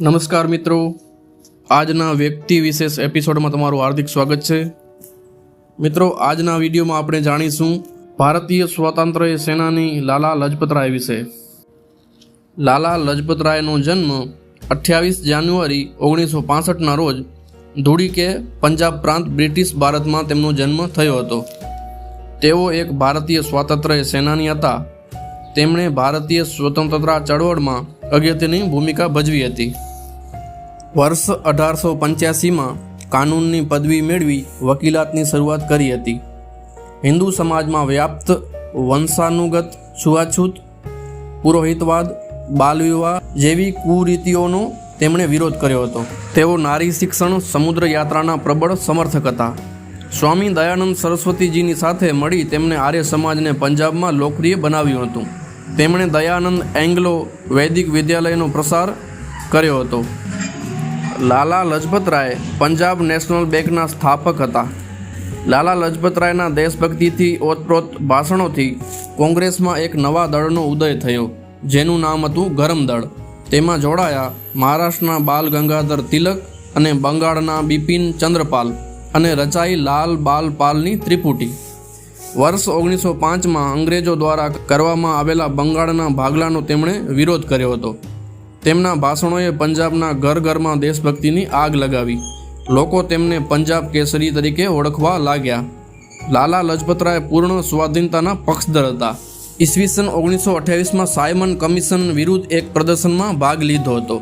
નમસ્કાર મિત્રો. આજના વ્યક્તિ વિશેષ એપિસોડમાં તમારું હાર્દિક સ્વાગત છે. મિત્રો, આજના વિડીયોમાં આપણે જાણીશું ભારતીય સ્વાતંત્ર્ય સેનાની લાલા લજપતરાય વિશે. લાલા લજપતરાયનો જન્મ અઠ્યાવીસ જાન્યુઆરી ઓગણીસો પાસઠના રોજ ધૂળી કે પંજાબ પ્રાંત બ્રિટિશ ભારતમાં તેમનો જન્મ થયો હતો. તેઓ એક ભારતીય સ્વાતંત્ર્ય સેનાની હતા. તેમણે ભારતીય સ્વતંત્રતા ચળવળમાં અગત્યની ભૂમિકા ભજવી હતી. વર્ષ અઢારસો પંચ્યાસીમાં કાનૂનની પદવી મેળવી વકીલાતની શરૂઆત કરી હતી. હિન્દુ સમાજમાં વ્યાપ્ત વંશાનુગત છૂઆછૂત પુરોહિતવાદ, બાલવિવાહ જેવી કુરીતિઓનો તેમણે વિરોધ કર્યો હતો. તેઓ નારી શિક્ષણ, સમુદ્ર યાત્રાના પ્રબળ સમર્થક હતા. સ્વામી દયાનંદ સરસ્વતીજીની સાથે મળી તેમણે આર્ય સમાજને પંજાબમાં લોકપ્રિય બનાવ્યું હતું. તેમણે દયાનંદ એંગ્લો વૈદિક વિદ્યાલયનો પ્રસાર કર્યો હતો. લાલા લજપતરાય પંજાબ નેશનલ બેંકના સ્થાપક હતા. લાલા લજપતરાયના દેશભક્તિથી ઓતપ્રોત ભાષણોથી કોંગ્રેસમાં એક નવા દળનો ઉદય થયો, જેનું નામ હતું ગરમ દળ. તેમાં જોડાયા મહારાષ્ટ્રના બાલ ગંગાધર તિલક અને બંગાળના બિપિન ચંદ્રપાલ અને રચાઈ લાલ બાલ પાલની ત્રિપુટી. વર્ષ ઓગણીસો પાંચમાં અંગ્રેજો દ્વારા કરવામાં આવેલા બંગાળના ભાગલાનો તેમણે વિરોધ કર્યો હતો. તેમના ભાષણોએ પંજાબના ઘર ઘરમાં દેશભક્તિની આગ લગાવી. લોકો તેમને પંજાબ કેસરી તરીકે ઓળખવા લાગ્યા. લાલા લજપતરાય પૂર્ણ સ્વાધીનતાના પક્ષધર હતા. ઈસવીસન ઓગણીસો અઠ્યાવીસમાં સાયમન કમિશન વિરુદ્ધ એક પ્રદર્શનમાં ભાગ લીધો હતો.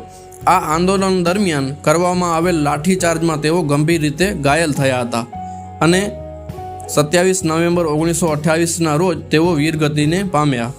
આ આંદોલન દરમિયાન કરવામાં આવેલ લાઠીચાર્જમાં તેઓ ગંભીર રીતે ઘાયલ થયા હતા અને સત્યાવીસ નવેમ્બર ઓગણીસો અઠ્યાવીસના રોજ તેઓ વીરગતિને પામ્યા.